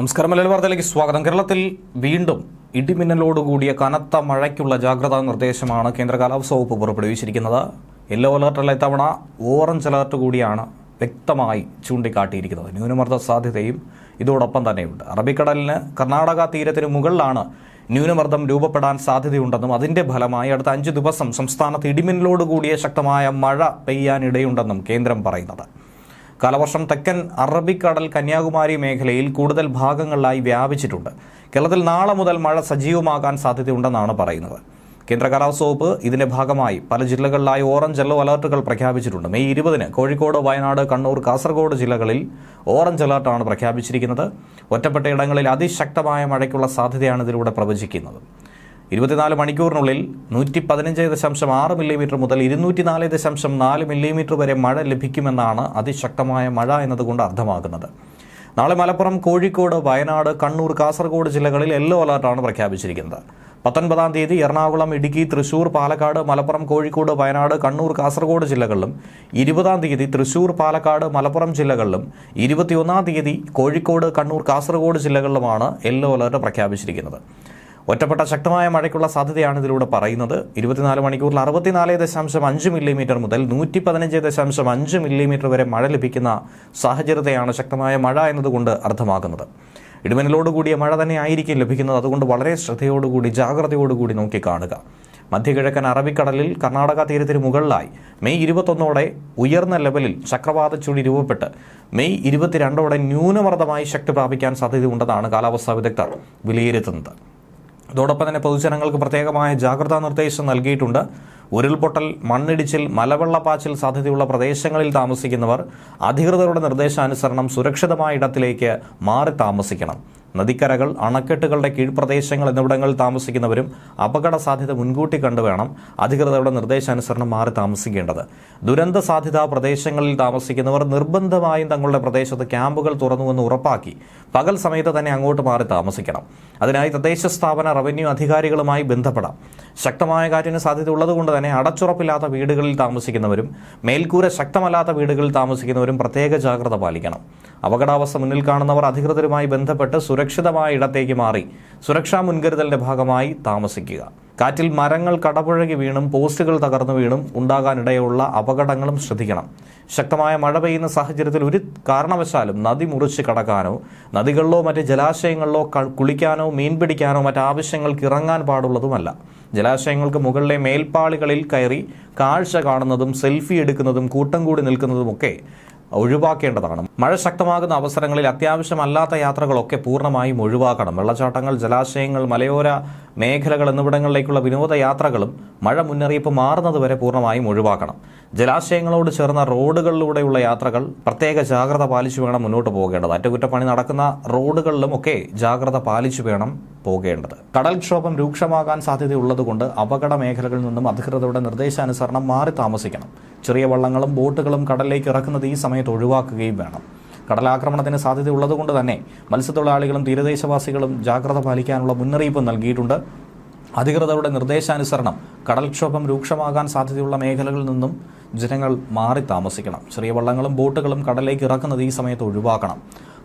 നമസ്കാരം മലയാള വാർത്തയിലേക്ക് സ്വാഗതം. കേരളത്തിൽ വീണ്ടും ഇടിമിന്നലോടുകൂടിയ കനത്ത മഴയ്ക്കുള്ള ജാഗ്രതാ നിർദ്ദേശമാണ് കേന്ദ്ര കാലാവസ്ഥ വകുപ്പ് പുറപ്പെടുവിച്ചിരിക്കുന്നത്. യെല്ലോ അലർട്ടുള്ള ഇത്തവണ ഓറഞ്ച് അലർട്ട് കൂടിയാണ് വ്യക്തമായി ചൂണ്ടിക്കാട്ടിയിരിക്കുന്നത്. ന്യൂനമർദ്ദ സാധ്യതയും ഇതോടൊപ്പം തന്നെയുണ്ട്. അറബിക്കടലിന് കർണാടക തീരത്തിന് മുകളിലാണ് ന്യൂനമർദ്ദം രൂപപ്പെടാൻ സാധ്യതയുണ്ടെന്നും അതിന്റെ ഫലമായി അടുത്ത അഞ്ച് ദിവസം സംസ്ഥാനത്ത് ഇടിമിന്നലോടുകൂടിയ ശക്തമായ മഴ പെയ്യാനിടയുണ്ടെന്നും കേന്ദ്രം പറയുന്നത്. കാലവർഷം തെക്കൻ അറബിക്കടൽ കന്യാകുമാരി മേഖലയിൽ കൂടുതൽ ഭാഗങ്ങളിലായി വ്യാപിച്ചിട്ടുണ്ട്. കേരളത്തിൽ നാളെ മുതൽ മഴ സജീവമാകാൻ സാധ്യതയുണ്ടെന്നാണ് പറയുന്നത്. കേന്ദ്ര കാലാവസ്ഥ വകുപ്പ് ഇതിന്റെ ഭാഗമായി പല ജില്ലകളിലായി ഓറഞ്ച് യെല്ലോ അലർട്ടുകൾ പ്രഖ്യാപിച്ചിട്ടുണ്ട്. മെയ് ഇരുപതിന് കോഴിക്കോട് വയനാട് കണ്ണൂർ കാസർഗോഡ് ജില്ലകളിൽ ഓറഞ്ച് അലർട്ടാണ് പ്രഖ്യാപിച്ചിരിക്കുന്നത്. ഒറ്റപ്പെട്ട ഇടങ്ങളിൽ അതിശക്തമായ മഴയ്ക്കുള്ള സാധ്യതയാണ് ഇതിലൂടെ പ്രവചിക്കുന്നത്. ഇരുപത്തിനാല് മണിക്കൂറിനുള്ളിൽ നൂറ്റി പതിനഞ്ച് ദശാംശം ആറ് മില്ലിമീറ്റർ മുതൽ ഇരുന്നൂറ്റി നാല് ദശാംശം നാല് മില്ലിമീറ്റർ വരെ മഴ ലഭിക്കുമെന്നാണ് അതിശക്തമായ മഴ എന്നതുകൊണ്ട് അർത്ഥമാക്കുന്നത്. നാളെ മലപ്പുറം കോഴിക്കോട് വയനാട് കണ്ണൂർ കാസർഗോഡ് ജില്ലകളിൽ യെല്ലോ അലർട്ടാണ് പ്രഖ്യാപിച്ചിരിക്കുന്നത്. പത്തൊൻപതാം തീയതി എറണാകുളം ഇടുക്കി തൃശൂർ പാലക്കാട് മലപ്പുറം കോഴിക്കോട് വയനാട് കണ്ണൂർ കാസർഗോഡ് ജില്ലകളിലും ഇരുപതാം തീയതി തൃശൂർ പാലക്കാട് മലപ്പുറം ജില്ലകളിലും ഇരുപത്തിയൊന്നാം തീയതി കോഴിക്കോട് കണ്ണൂർ കാസർഗോഡ് ജില്ലകളിലുമാണ് യെല്ലോ അലർട്ട് പ്രഖ്യാപിച്ചിരിക്കുന്നത്. ഒറ്റപ്പെട്ട ശക്തമായ മഴയ്ക്കുള്ള സാധ്യതയാണ് ഇതിലൂടെ പറയുന്നത്. ഇരുപത്തിനാല് മണിക്കൂറിൽ അറുപത്തിനാല് ദശാംശം അഞ്ച് മില്ലിമീറ്റർ മുതൽ നൂറ്റി പതിനഞ്ച് ദശാംശം അഞ്ച് മില്ലിമീറ്റർ വരെ മഴ ലഭിക്കുന്ന സാഹചര്യത്തെയാണ് ശക്തമായ മഴ എന്നതുകൊണ്ട് അർത്ഥമാക്കുന്നത്. ഇടിമിന്നലോടുകൂടിയ മഴ തന്നെ ആയിരിക്കും ലഭിക്കുന്നത്. അതുകൊണ്ട് വളരെ ശ്രദ്ധയോടുകൂടി ജാഗ്രതയോടുകൂടി നോക്കി കാണുക. മധ്യകിഴക്കൻ അറബിക്കടലിൽ കർണാടക തീരത്തിന് മുകളിലായി മെയ് ഇരുപത്തൊന്നോടെ ഉയർന്ന ലെവലിൽ ചക്രവാത ചുഴി രൂപപ്പെട്ട് മെയ് ഇരുപത്തിരണ്ടോടെ ന്യൂനമർദ്ദമായി ശക്തി പ്രാപിക്കാൻ സാധ്യതയുണ്ടെന്നാണ് കാലാവസ്ഥാ വിദഗ്ധർ വിലയിരുത്തുന്നത്. അതോടൊപ്പം തന്നെ പൊതുജനങ്ങൾക്ക് പ്രത്യേകമായ ജാഗ്രതാ നിർദ്ദേശം നൽകിയിട്ടുണ്ട്. ഉരുൾപൊട്ടൽ മണ്ണിടിച്ചിൽ മലവെള്ളപ്പാച്ചിൽ സാധ്യതയുള്ള പ്രദേശങ്ങളിൽ താമസിക്കുന്നവർ അധികൃതരുടെ നിർദ്ദേശാനുസരണം സുരക്ഷിതമായ ഇടത്തിലേക്ക് മാറി താമസിക്കണം. നദിക്കരകൾ അണക്കെട്ടുകളുടെ കീഴ്പ്രദേശങ്ങൾ എന്നിവിടങ്ങളിൽ താമസിക്കുന്നവരും അപകട സാധ്യത മുൻകൂട്ടി കണ്ടു വേണം അധികൃതരുടെ നിർദ്ദേശാനുസരണം മാറി താമസിക്കേണ്ടത്. ദുരന്ത സാധ്യതാ പ്രദേശങ്ങളിൽ താമസിക്കുന്നവർ നിർബന്ധമായും തങ്ങളുടെ പ്രദേശത്ത് ക്യാമ്പുകൾ തുറന്നുവെന്ന് ഉറപ്പാക്കി പകൽ സമയത്ത് തന്നെ അങ്ങോട്ട് മാറി താമസിക്കണം. അതിനായി തദ്ദേശ സ്ഥാപന റവന്യൂ അധികാരികളുമായി ബന്ധപ്പെടാം. ശക്തമായ കാറ്റിന് സാധ്യത ഉള്ളതുകൊണ്ട് തന്നെ അടച്ചുറപ്പില്ലാത്ത വീടുകളിൽ താമസിക്കുന്നവരും മേൽക്കൂര ശക്തമല്ലാത്ത വീടുകളിൽ താമസിക്കുന്നവരും പ്രത്യേക ജാഗ്രത പാലിക്കണം. അപകടാവസ്ഥ മുന്നിൽ കാണുന്നവർ അധികൃതരുമായി ബന്ധപ്പെട്ട് സുരക്ഷിതമായ ഇടത്തേക്ക് മാറി സുരക്ഷാ മുൻകരുതലിന്റെ ഭാഗമായി താമസിക്കുക. കാറ്റിൽ മരങ്ങൾ കടപുഴകി വീണും പോസ്റ്റുകൾ തകർന്നു വീണും ഉണ്ടാകാനിടയുള്ള അപകടങ്ങളും ശ്രദ്ധിക്കണം. ശക്തമായ മഴ പെയ്യുന്ന സാഹചര്യത്തിൽ ഒരു കാരണവശാലും നദി മുറിച്ച് കടക്കാനോ നദികളിലോ മറ്റ് ജലാശയങ്ങളിലോ കുളിക്കാനോ മീൻ പിടിക്കാനോ മറ്റ് ആവശ്യങ്ങൾക്ക് ഇറങ്ങാൻ പാടുള്ളതുമല്ല. ജലാശയങ്ങൾക്ക് മുകളിലെ മേൽപ്പാളികളിൽ കയറി കാഴ്ച കാണുന്നതും സെൽഫി എടുക്കുന്നതും കൂട്ടം കൂടി നിൽക്കുന്നതുമൊക്കെ ഒഴിവാക്കേണ്ടതാണ്. മഴ ശക്തമാകുന്ന അവസരങ്ങളിൽ അത്യാവശ്യമല്ലാത്ത യാത്രകളൊക്കെ പൂർണമായും ഒഴിവാക്കണം. വെള്ളച്ചാട്ടങ്ങൾ ജലാശയങ്ങൾ മലയോര മേഖലകൾ എന്നിവിടങ്ങളിലേക്കുള്ള വിനോദയാത്രകളും മഴ മുന്നറിയിപ്പ് മാറുന്നതുവരെ പൂർണമായും ഒഴിവാക്കണം. ജലാശയങ്ങളോട് ചേർന്ന റോഡുകളിലൂടെയുള്ള യാത്രകൾ പ്രത്യേക ജാഗ്രത പാലിച്ചു വേണം മുന്നോട്ട് പോകേണ്ടത്. അറ്റകുറ്റപ്പണി നടക്കുന്ന റോഡുകളിലും ഒക്കെ ജാഗ്രത പാലിച്ചു വേണം പോകേണ്ടത്. കടൽക്ഷോഭം രൂക്ഷമാകാൻ സാധ്യതയുള്ളതുകൊണ്ട് അപകട മേഖലകളിൽ നിന്നും അധികൃതരുടെ നിർദ്ദേശാനുസരണം മാറി താമസിക്കണം. ചെറിയ വള്ളങ്ങളും ബോട്ടുകളും കടലിലേക്ക് ഇറക്കുന്നത് ഈ സമയത്ത് ഒഴിവാക്കുകയും വേണം. കടലാക്രമണത്തിന് സാധ്യതയുള്ളതുകൊണ്ട് തന്നെ മത്സ്യത്തൊഴിലാളികളും തീരദേശവാസികളും ജാഗ്രത പാലിക്കാനുള്ള മുന്നറിയിപ്പ് നൽകിയിട്ടുണ്ട്. അധികൃതരുടെ നിർദ്ദേശാനുസരണം കടൽക്ഷോഭം രൂക്ഷമാകാൻ സാധ്യതയുള്ള മേഖലകളിൽ നിന്നും ജനങ്ങൾ മാറി താമസിക്കണം. ചെറിയ വള്ളങ്ങളും ബോട്ടുകളും കടലിലേക്ക് ഇറക്കുന്നത് ഈ സമയത്ത് ഒഴിവാക്കണം.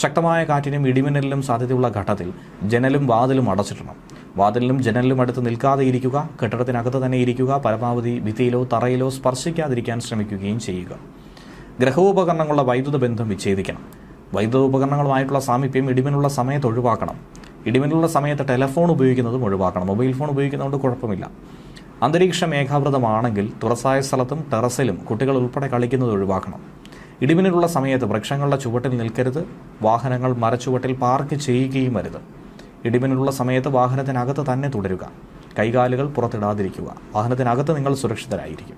ശക്തമായ കാറ്റിനും ഇടിമിന്നലിനും സാധ്യതയുള്ള ഘട്ടത്തിൽ ജനലും വാതിലും അടച്ചിടണം. വാതിലിനും ജനലിലും അടുത്ത് നിൽക്കാതെ ഇരിക്കുക കെട്ടിടത്തിനകത്ത് തന്നെ ഇരിക്കുക പരമാവധി ഭിത്തിയിലോ തറയിലോ സ്പർശിക്കാതിരിക്കാൻ ശ്രമിക്കുകയും ചെയ്യുക. ഗ്രഹോപകരണങ്ങളുടെ വൈദ്യുത ബന്ധം വിച്ഛേദിക്കണം. വൈദ്യുത ഉപകരണങ്ങളുമായിട്ടുള്ള സാമീപ്യം ഇടിമിനുള്ള സമയത്ത് ഒഴിവാക്കണം. ഇടിമിനുള്ള സമയത്ത് ടെലഫോൺ ഉപയോഗിക്കുന്നതും ഒഴിവാക്കണം. മൊബൈൽ ഫോൺ ഉപയോഗിക്കുന്നതുകൊണ്ട് കുഴപ്പമില്ല. അന്തരീക്ഷം മേഘാവൃതമാണെങ്കിൽ തുറസായ സ്ഥലത്തും ടെറസിലും കുട്ടികൾ ഉൾപ്പെടെ കളിക്കുന്നത് ഒഴിവാക്കണം. ഇടിമിന്നലുള്ള സമയത്ത് വൃക്ഷങ്ങളുടെ ചുവട്ടിൽ നിൽക്കരുത്. വാഹനങ്ങൾ മരച്ചുവട്ടിൽ പാർക്ക് ചെയ്യുകയും അരുത്. ഇടിമിന്നലുള്ള സമയത്ത് വാഹനത്തിനകത്ത് തന്നെ തുടരുക. കൈകാലുകൾ പുറത്തിടാതിരിക്കുക. വാഹനത്തിനകത്ത് നിങ്ങൾ സുരക്ഷിതരായിരിക്കും.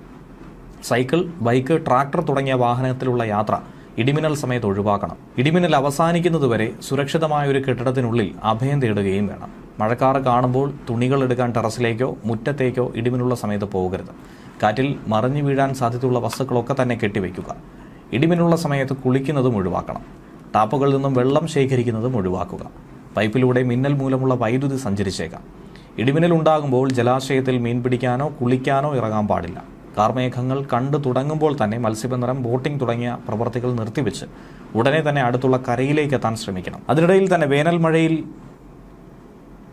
സൈക്കിൾ ബൈക്ക് ട്രാക്ടർ തുടങ്ങിയ വാഹനത്തിലുള്ള യാത്ര ഇടിമിന്നൽ സമയത്ത് ഒഴിവാക്കണം. ഇടിമിന്നൽ അവസാനിക്കുന്നതുവരെ സുരക്ഷിതമായ ഒരു കെട്ടിടത്തിനുള്ളിൽ അഭയം തേടുകയും വേണം. മഴക്കാറ് കാണുമ്പോൾ തുണികൾ എടുക്കാൻ ടെറസിലേക്കോ മുറ്റത്തേക്കോ ഇടിമിന്നുള്ള സമയത്ത് പോകരുത്. കാറ്റിൽ മറിഞ്ഞു വീഴാൻ സാധ്യതയുള്ള വസ്തുക്കളൊക്കെ തന്നെ കെട്ടിവെക്കുക ഇടിമിന്നുള്ള സമയത്ത് കുളിക്കുന്നതും ഒഴിവാക്കണം. ടാപ്പുകളിൽ നിന്നും വെള്ളം ശേഖരിക്കുന്നതും ഒഴിവാക്കുക. പൈപ്പിലൂടെ മിന്നൽ മൂലമുള്ള വൈദ്യുതി സഞ്ചരിച്ചേക്കാം. ഇടിമിന്നൽ ഉണ്ടാകുമ്പോൾ ജലാശയത്തിൽ മീൻ പിടിക്കാനോ കുളിക്കാനോ ഇറങ്ങാൻ പാടില്ല. കാർമേഘങ്ങൾ കണ്ടു തുടങ്ങുമ്പോൾ തന്നെ മത്സ്യബന്ധനം ബോട്ടിംഗ് തുടങ്ങിയ പ്രവർത്തികൾ നിർത്തിവെച്ച് ഉടനെ തന്നെ അടുത്തുള്ള കരയിലേക്ക് എത്താൻ ശ്രമിക്കണം. അതിനിടയിൽ തന്നെ വേനൽ മഴയിൽ